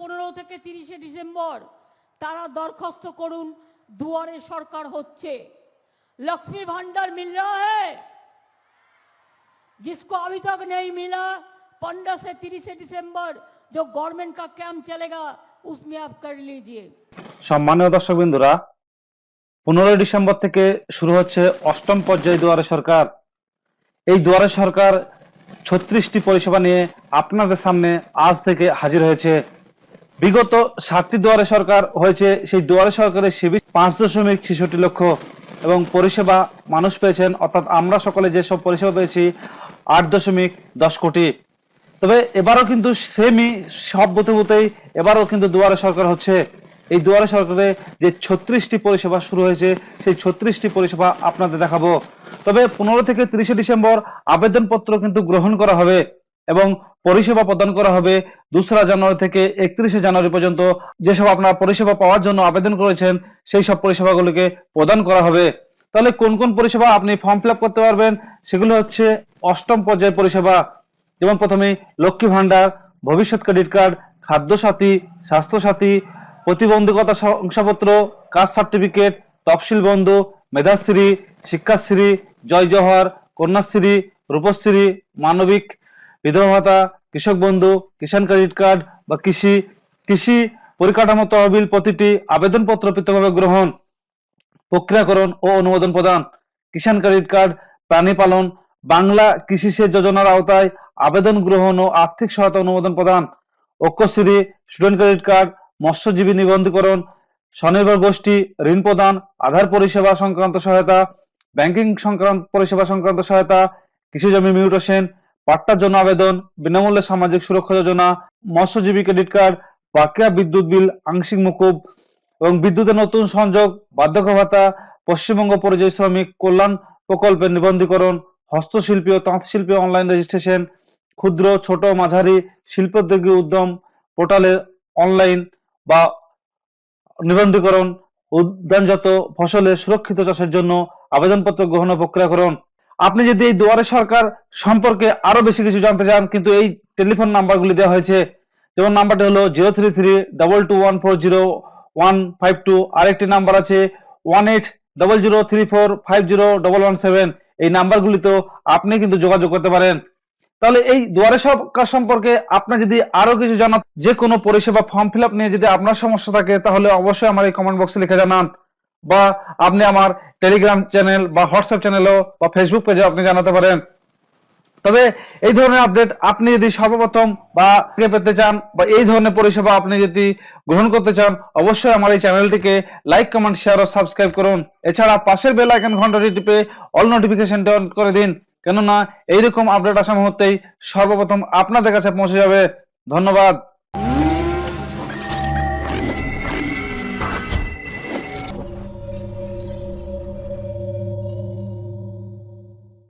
পনেরো থেকে তিরিশে ডিসেম্বর তারা দরখাস্ত করুন দুয়ারে সরকার হচ্ছে लक्ष्मी भंडार मिल रहा है जिसको अभी तक नहीं मिला पंद्रह से तीस दिसंबर जो गवर्नमेंट का कैंप चलेगा उसमें आप कर लीजिए সম্মানীয় দর্শক বিন্দুরা পনেরোই ডিসেম্বর থেকে শুরু হচ্ছে অষ্টম পর্যায়ে দুয়ারে সরকার এই দুয়ারে সরকার ছত্রিশটি পরিষেবা নিয়ে আপনাদের সামনে আজ থেকে হাজির হয়েছে বিগত সাতটি দুয়ারে সরকার হয়েছে, সেই দুয়ারে সরকারের শিবির পাঁচ দশমিক ছেষট্টি লক্ষ এবং পরিষেবা মানুষ পেয়েছেন, অর্থাৎ আমরা সকলে যেসব পরিষেবা পেয়েছি, আট দশমিক দশ কোটি। তবে এবারও কিন্তু সেমই সব বুথে বুথেই এবারও কিন্তু দুয়ারে সরকার হচ্ছে। এই দুয়ারে সরকারে যে ছত্রিশটি পরিষেবা শুরু হয়েছে, সেই ছত্রিশটি পরিষেবা আপনাদের দেখাবো। তবে পনেরো থেকে তিরিশে ডিসেম্বর আবেদনপত্র কিন্তু গ্রহণ করা হবে। এবং পরিষেবা প্রদান করা হবে দোসরা জানুয়ারি থেকে একত্রিশে জানুয়ারি পর্যন্ত। যেসব আপনারা পরিষেবা পাওয়ার জন্য আবেদন করেছেন, সেই সব পরিষেবাগুলিকে প্রদান করা হবে। তাহলে কোন কোন পরিষেবা আপনি ফর্ম ফিল করতে পারবেন? সেগুলো হচ্ছে অষ্টম পর্যায়ের পরিষেবা, যেমন প্রথমে লক্ষ্মী ভাণ্ডার, ভবিষ্যৎ ক্রেডিট কার্ড, খাদ্যসাথী, স্বাস্থ্যসাথী, প্রতিবন্ধকতা শংসাপত্র, কাস্ট সার্টিফিকেট, তফসিল বন্ধু, মেধাশ্রী, শিক্ষাশ্রী, জয় জওহর কন্যাশ্রী, রূপশ্রী, মানবিক বিধবা ভাতা, কৃষক বন্ধু, কিষাণ ক্রেডিট কার্ড বা কৃষি কৃষি পরিকাঠামো তহবিল প্রতিটি আবেদনপত্র পৃথকভাবে গ্রহণ, প্রক্রিয়াকরণ ও অনুমোদন প্রদান। কিষাণ ক্রেডিট কার্ড প্রাণী পালন, বাংলা কৃষি সেচ যোজনার আওতায় আবেদন গ্রহণ ও আর্থিক সহায়তা অনুমোদন প্রদান। ঐক্যশ্রী স্টুডেন্ট ক্রেডিট কার্ড মৎস্যজীবী নিবন্ধীকরণ, স্বনির্ভর গোষ্ঠী, ঋণ প্রদান, আধার পরিষেবা সংক্রান্ত সহায়তা ব্যাংকিং সংক্রান্ত পরিষেবা সংক্রান্ত সহায়তা কৃষি জমি মিউটেশন পাট্টার জন্য আবেদন, বিনামূল্যে সামাজিক সুরক্ষা যোজনা, মৎস্যজীবী ক্রেডিট কার্ড বাকিয়া বিদ্যুৎ বিল, আংশিক মুকুব এবং বিদ্যুতের নতুন সংযোগ, বার্ধক্য ভাতা, পশ্চিমবঙ্গ পরিযায়ী শ্রমিক কল্যাণ প্রকল্পের নিবন্ধীকরণ, হস্তশিল্পী ও তাঁতশিল্পী অনলাইন রেজিস্ট্রেশন, ক্ষুদ্র, ছোট, মাঝারি শিল্পোদ্যোগী উদ্যম পোর্টালে অনলাইন বা নিবন্ধীকরণ, উদ্যানজাত ফসলের সুরক্ষিত চাষের জন্য আবেদনপত্র গ্রহণ প্রক্রিয়াকরণ। আপনি যদি এই দুয়ারে সরকার সম্পর্কে আরও বেশি কিছু জানতে চান, কিন্তু এই টেলিফোন নাম্বারগুলি দেওয়া হয়েছে, যেমন নাম্বারটি হলো zero three three, double two one four zero, one five two, আরেকটি নাম্বার আছে one eight double zero three four, five zero, double one seven, এই নাম্বারগুলিতেও আপনি কিন্তু যোগাযোগ করতে পারেন। তাহলে এই দুয়ারে সরকার সম্পর্কে আপনি যদি আরও কিছু জানান যে কোনো পরিষেবা ফর্ম ফিল আপ নিয়ে যদি আপনার সমস্যা থাকে, তাহলে অবশ্যই আমার এই কমেন্ট বক্সে লিখে জানান। বা আপনি আমার টেলিগ্রাম চ্যানেল বা হোয়াটসঅ্যাপ চ্যানেলও বা ফেসবুক পেজে আপনি জানাতে পারেন। তবে এই ধরনের আপডেট আপনি যদি সর্বপ্রথম বা পেতে চান বা এই ধরনের পরিষেবা আপনি যদি গ্রহণ করতে চান, অবশ্যই আমার এই চ্যানেলটিকে লাইক কমেন্ট শেয়ার ও সাবস্ক্রাইব করুন। এছাড়া পাশের বেল আইকন ঘন্টাটি টিপে অল নোটিফিকেশন অন করে দিন। কেননা এইরকম আপডেট আসা মুহূর্তেই সর্বপ্রথম আপনাদের কাছে পৌঁছে যাবে। ধন্যবাদ।